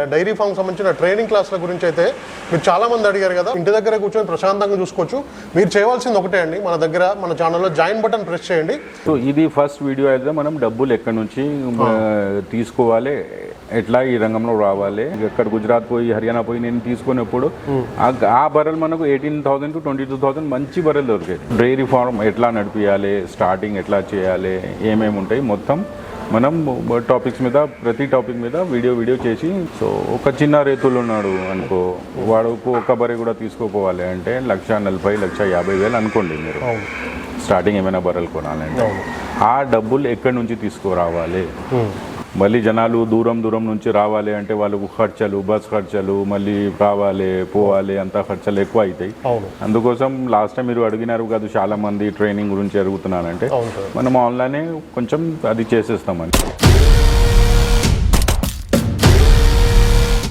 Dairy farm సంబంధించిన training క్లాసుల గురించి అయితే మీరు చాలా మంది అడిగారు కదా. ఇంటి దగ్గర కూర్చొని ప్రశాంతంగా చూసుకోవచ్చు. మీరు చేయవలసింది ఒకటే అండి. మన దగ్గర మన ఛానల్లో జాయిన్ బటన్ ప్రెస్ చేయండి. సో ఇది ఫస్ట్ వీడియో అయితే మనం డబ్బులు ఎక్కడి నుంచి తీసుకోవాలి ఎట్లా ఈ రంగంలో రావాలి ఎక్కడ గుజరాత్ పోయి హర్యానా పోయి నేను తీసుకున్నప్పుడు ఆ బర్రెలు మనకు eighteen thousand to twenty two thousand మంచి బర్రెలు దొరికాయి డైరీ ఫార్మ్ ఎట్లా నడిపియాలి స్టార్టింగ్ ఎట్లా చేయాలి ఏమేమి ఉంటాయి మొత్తం మనం టాపిక్స్ మీద ప్రతి టాపిక్ మీద వీడియో వీడియో చేసి సో ఒక చిన్న రైతులు ఉన్నాడు అనుకో వాడుకు ఒక బర్రె కూడా తీసుకోపోవాలి అంటే లక్ష నలభై లక్ష యాభై వేలు అనుకోండి మీరు. స్టార్టింగ్ ఏమైనా బర్రెలు కొనాలంటే. ఆ డబ్బులు ఎక్కడి నుంచి తీసుకురావాలి? మళ్ళీ జనాలు దూరం దూరం నుంచి రావాలి అంటే వాళ్ళకు ఖర్చలు బస్ ఖర్చలు మళ్ళీ రావాలి పోవాలి అంతా ఖర్చలు ఎక్కువ అవుతాయి. అందుకోసం లాస్ట్ టైం మీరు అడిగినారు కదా చాలా మంది ట్రైనింగ్ గురించి సార్. మనం ఆన్లైనే కొంచెం అది చేసేస్తామని